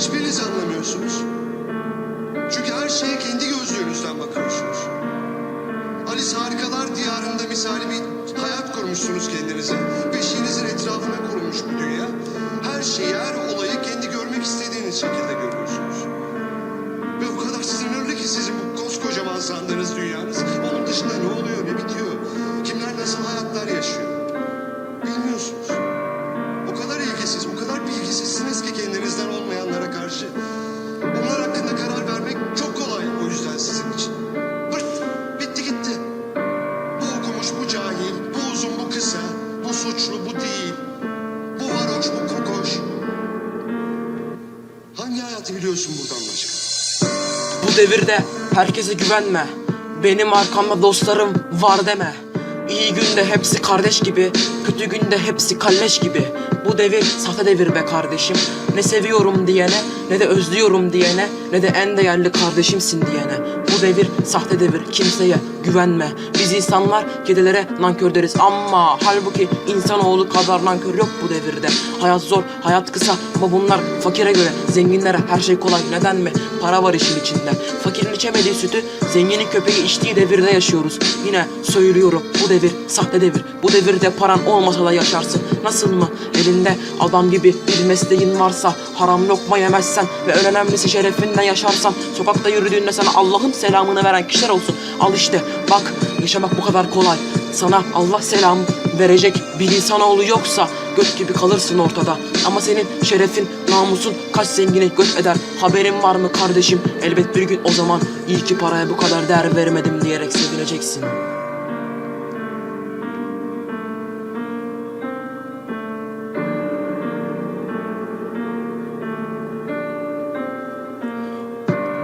hiçbiriniz anlamıyorsunuz. Çünkü her şeye kendi gözlüğünüzden bakıyorsunuz. Alice Harikalar Diyarı'nda misali bir hayat kurmuşsunuz kendinize. Beşiğinizin etrafına kurulmuş bu dünya. Her şeyi, her olayı kendi görmek istediğiniz şekilde görüyorsunuz. Ve o kadar sınırlı ki sizin bu koskocaman sandığınız dünyanız. Onun dışında ne oluyor, ne bitiyor? Kimler nasıl hayatlar yaşıyor? Bilmiyorsunuz. O kadar ilgisiz, o kadar bilgisizsiniz ki kendiniz karşı. Onlar hakkında karar vermek çok kolay o yüzden sizin için. Pırt, bitti gitti. Bu okumuş, bu cahil, bu uzun, bu kısa, bu suçlu, bu değil. Bu varoş, bu kokoş. Hangi hayatı biliyorsun buradan başka? Bu devirde herkese güvenme. Benim arkamda dostlarım var deme. İyi günde hepsi kardeş gibi, kötü günde hepsi kalleş gibi. Bu devir sahte devir be kardeşim. Ne seviyorum diyene, ne de özlüyorum diyene, ne de en değerli kardeşimsin diyene. Bu devir sahte devir, kimseye güvenme. Biz insanlar kedilere nankör deriz ama halbuki insanoğlu kadar nankör yok bu devirde. Hayat zor, hayat kısa ama bunlar fakire göre, zenginlere her şey kolay. Neden mi? Para var işin içinde. Fakirin içemediği sütü zenginin köpeği içtiği devirde yaşıyoruz. Yine söylüyorum bu devir sahte devir. Bu devirde paran olmasa da yaşarsın. Nasıl mı? Elinde adam gibi bir mesleğin varsa haram lokma yemezsen ve en önemlisi şerefinden yaşarsan sokakta yürüdüğünde sana Allah'ın selamını veren kişiler olsun. Al işte bak yaşamak bu kadar kolay. Sana Allah selam verecek bir insanoğlu yoksa göt gibi kalırsın ortada. Ama senin şerefin, namusun kaç zengini göt eder. Haberin var mı kardeşim? Elbet bir gün o zaman iyi ki paraya bu kadar değer vermedim diyerek sevineceksin.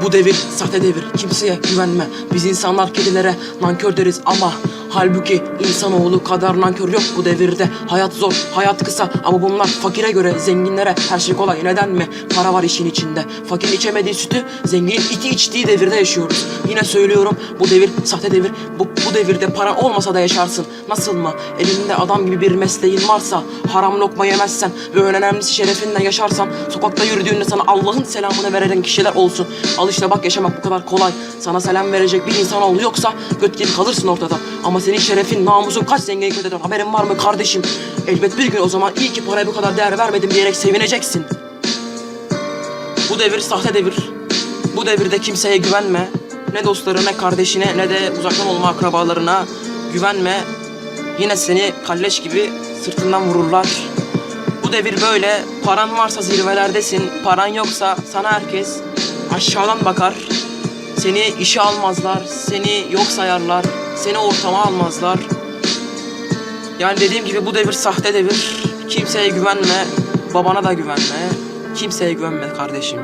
Bu devir sahte devir. Kimseye güvenme. Biz insanlar kedilere nankör deriz ama halbuki insanoğlu kadar nankör yok bu devirde. Hayat zor, hayat kısa ama bunlar fakire göre zenginlere her şey kolay. Neden mi? Para var işin içinde. Fakir içemediği sütü zenginin iki içtiği devirde yaşıyoruz. Yine söylüyorum bu devir sahte devir. Bu, bu devirde paran olmasa da yaşarsın. Nasıl mı? Elinde adam gibi bir mesleğin varsa, haram lokma yemezsen ve önemlisi şerefinden yaşarsan, sokakta yürüdüğünde sana Allah'ın selamını veren kişiler olsun. Al işte bak yaşamak bu kadar kolay. Sana selam verecek bir insan yoksa göt gibi kalırsın ortada. Ama senin şerefin, namusun kaç zengin kötü eder. Haberin var mı kardeşim? Elbet bir gün o zaman iyi ki paraya bu kadar değer vermedim diyerek sevineceksin. Bu devir sahte devir. Bu devirde kimseye güvenme. Ne dostlarına, ne kardeşine, ne de uzaktan olma akrabalarına güvenme. Yine seni kalleş gibi sırtından vururlar. Bu devir böyle. Paran varsa zirvelerdesin. Paran yoksa sana herkes aşağıdan bakar. Seni işe almazlar. Seni yok sayarlar. Seni ortama almazlar. Yani dediğim gibi bu devir sahte devir. Kimseye güvenme. Babana da güvenme. Kimseye güvenme kardeşim.